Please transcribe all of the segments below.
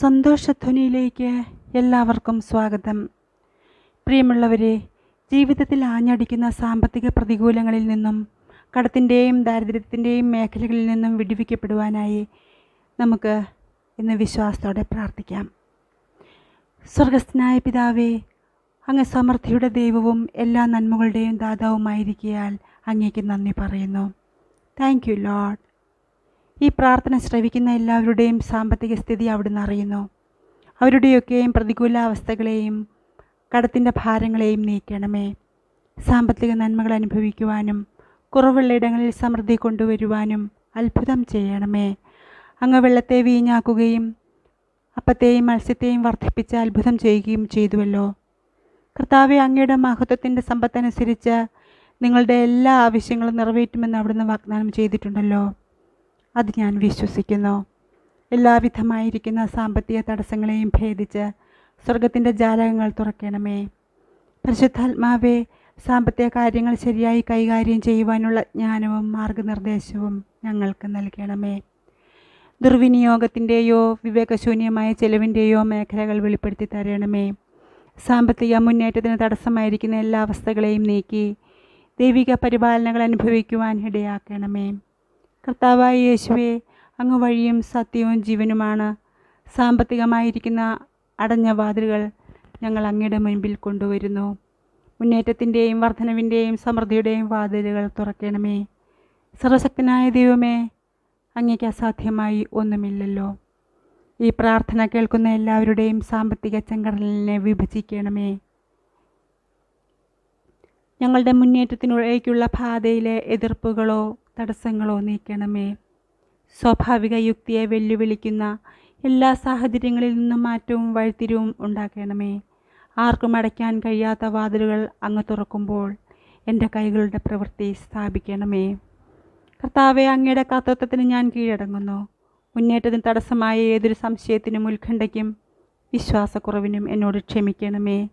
സന്തോഷധ്വനിയിലേക്ക് എല്ലാവർക്കും സ്വാഗതം. പ്രിയമുള്ളവരെ ജീവിതത്തിൽ ആഞ്ഞടിക്കുന്ന സാമ്പത്തിക പ്രതികൂലങ്ങളിൽ നിന്നും കടത്തിന്റെയും ദാരിദ്ര്യത്തിന്റെയും മേഖലകളിൽ നിന്നും വിടുവിക്കപ്പെടുവാനായി നമുക്ക് ഇന്ന് വിശ്വാസത്തോടെ പ്രാർത്ഥിക്കാം. സ്വർഗസ്ഥനായ പിതാവേ അങ്ങ് സമൃദ്ധിയുടെ ദൈവവും എല്ലാ നന്മകളുടെയും ദാതാവുമായിരിക്കിയാൽ അങ്ങേക്ക് നന്ദി പറയുന്നു. താങ്ക് യു ലോഡ് ഈ പ്രാർത്ഥന ശ്രവിക്കുന്ന എല്ലാവരുടെയും സാമ്പത്തിക സ്ഥിതി അവിടുന്ന് അറിയുന്നു. അവരുടെയൊക്കെയും പ്രതികൂലാവസ്ഥകളെയും കടത്തിന്റെ ഭാരങ്ങളെയും നീക്കണമേ. സാമ്പത്തിക നന്മകൾ അനുഭവിക്കുവാനും കുറവുള്ള ഇടങ്ങളിൽ സമൃദ്ധി കൊണ്ടുവരുവാനും അത്ഭുതം ചെയ്യണമേ. അങ്ങ് വെള്ളത്തെ വീഞ്ഞാക്കുകയും അപ്പത്തെയും മത്സ്യത്തെയും വർദ്ധിപ്പിച്ച് അത്ഭുതം ചെയ്യുകയും ചെയ്തുവല്ലോ. കർത്താവെ അങ്ങയുടെ മഹത്വത്തിന്റെ സമ്പത്തനുസരിച്ച് നിങ്ങളുടെ എല്ലാ ആവശ്യങ്ങളും നിറവേറ്റുമെന്ന് അവിടുന്ന് വാഗ്ദാനം ചെയ്തിട്ടുണ്ടല്ലോ. അത് ഞാൻ വിശ്വസിക്കുന്നു. എല്ലാവിധമായിരിക്കുന്ന സാമ്പത്തിക തടസ്സങ്ങളെയും ഭേദിച്ച് സ്വർഗത്തിന്റെ ജാലകങ്ങൾ തുറക്കണമേ. പരിശുദ്ധാത്മാവേ സാമ്പത്തിക കാര്യങ്ങൾ ശരിയായി കൈകാര്യം ചെയ്യുവാനുള്ള ജ്ഞാനവും മാർഗനിർദ്ദേശവും ഞങ്ങൾക്ക് നൽകണമേ. ദുർവിനിയോഗത്തിന്റെയോ വിവേകശൂന്യമായ ചെലവിന്റെയോ മേഖലകൾ വെളിപ്പെടുത്തി തരണമേ. സാമ്പത്തിക മുന്നേറ്റത്തിന് തടസ്സമായിരിക്കുന്ന എല്ലാ അവസ്ഥകളെയും നീക്കി ദൈവിക പരിപാലനകൾ അനുഭവിക്കുവാൻ ഇടയാക്കണമേ. കർത്താവായ യേശുവെ അങ്ങ് വഴിയും സത്യവും ജീവനുമാണ്. സാമ്പത്തികമായിരിക്കുന്ന അടഞ്ഞ വാതിലുകൾ ഞങ്ങൾ അങ്ങയുടെ മുൻപിൽ കൊണ്ടുവരുന്നു. മുന്നേറ്റത്തിന്റെയും വർധനവിന്റെയും സമൃദ്ധിയുടെയും വാതിലുകൾ തുറക്കണമേ. സർവശക്തനായ ദൈവമേ അങ്ങേക്ക് അസാധ്യമായി ഒന്നുമില്ലല്ലോ. ഈ പ്രാർത്ഥന കേൾക്കുന്ന എല്ലാവരുടെയും സാമ്പത്തിക ചങ്കടലിനെ വിഭജിക്കണമേ. ഞങ്ങളുടെ മുന്നേറ്റത്തിനുള്ളിലേക്കുള്ള പാതയിലെ എതിർപ്പുകളോ തടസ്സങ്ങളോ നീക്കണമേ. സ്വാഭാവിക യുക്തിയെ വെല്ലുവിളിക്കുന്ന എല്ലാ സാഹചര്യങ്ങളിൽ നിന്നും മാറ്റവും വഴിത്തിരിവും ഉണ്ടാക്കണമേ. ആർക്കും അടയ്ക്കാൻ കഴിയാത്ത വാതിലുകൾ അങ്ങ് തുറക്കുമ്പോൾ എന്റെ കൈകളുടെ പ്രവൃത്തി സ്ഥാപിക്കണമേ. കർത്താവെ അങ്ങയുടെ കർത്തൃത്വത്തിന് ഞാൻ കീഴടങ്ങുന്നു. മുന്നേറ്റത്തിന് തടസ്സമായ ഏതൊരു സംശയത്തിനും ഉത്കണ്ഠയ്ക്കും വിശ്വാസക്കുറവിനും എന്നോട് ക്ഷമിക്കണമേ.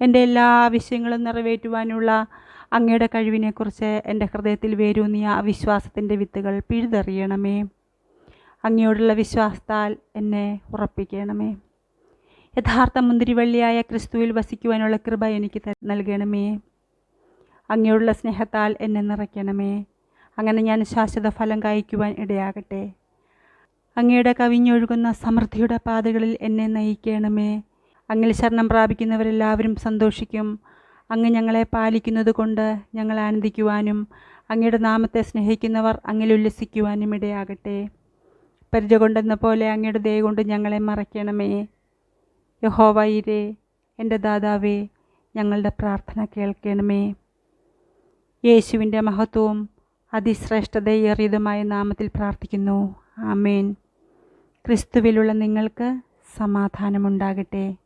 എന്റെ എല്ലാ ആവശ്യങ്ങളും നിറവേറ്റുവാനുള്ള അങ്ങയുടെ കഴിവിനെക്കുറിച്ച് എന്റെ ഹൃദയത്തിൽ വേരൂന്നിയ അവിശ്വാസത്തിന്റെ വിത്തുകൾ പിഴുതെറിയണമേ. അങ്ങയോടുള്ള വിശ്വാസത്താൽ എന്നെ ഉറപ്പിക്കണമേ. യഥാർത്ഥ മുന്തിരിവള്ളിയായ ക്രിസ്തുവിൽ വസിക്കുവാനുള്ള കൃപ എനിക്ക് നൽകണമേ. അങ്ങയോടുള്ള സ്നേഹത്താൽ എന്നെ നിറയ്ക്കണമേ. അങ്ങനെ ഞാൻ ശാശ്വത ഫലം കായ്ക്കുവാൻ ഇടയാകട്ടെ. അങ്ങയുടെ കവിഞ്ഞൊഴുകുന്ന സമൃദ്ധിയുടെ പാതകളിൽ എന്നെ നയിക്കണമേ. അങ്ങിൽ ശരണം പ്രാപിക്കുന്നവരെല്ലാവരും സന്തോഷിക്കും. അങ്ങ് ഞങ്ങളെ പാലിക്കുന്നത് കൊണ്ട് ഞങ്ങൾ ആനന്ദിക്കുവാനും അങ്ങയുടെ നാമത്തെ സ്നേഹിക്കുന്നവർ അങ്ങിൽ ഉല്ലസിക്കുവാനും ഇടയാകട്ടെ. പരിച കൊണ്ടെന്ന പോലെ അങ്ങയുടെ ദയ കൊണ്ട് ഞങ്ങളെ മറയ്ക്കണമേ. യഹോവയിരെ എന്റെ ദാതാവേ ഞങ്ങളുടെ പ്രാർത്ഥന കേൾക്കണമേ. യേശുവിന്റെ മഹത്വവും അതിശ്രേഷ്ഠതയേറിയതുമായ നാമത്തിൽ പ്രാർത്ഥിക്കുന്നു. ആമേൻ. ക്രിസ്തുവിലുള്ള നിങ്ങൾക്ക് സമാധാനമുണ്ടാകട്ടെ.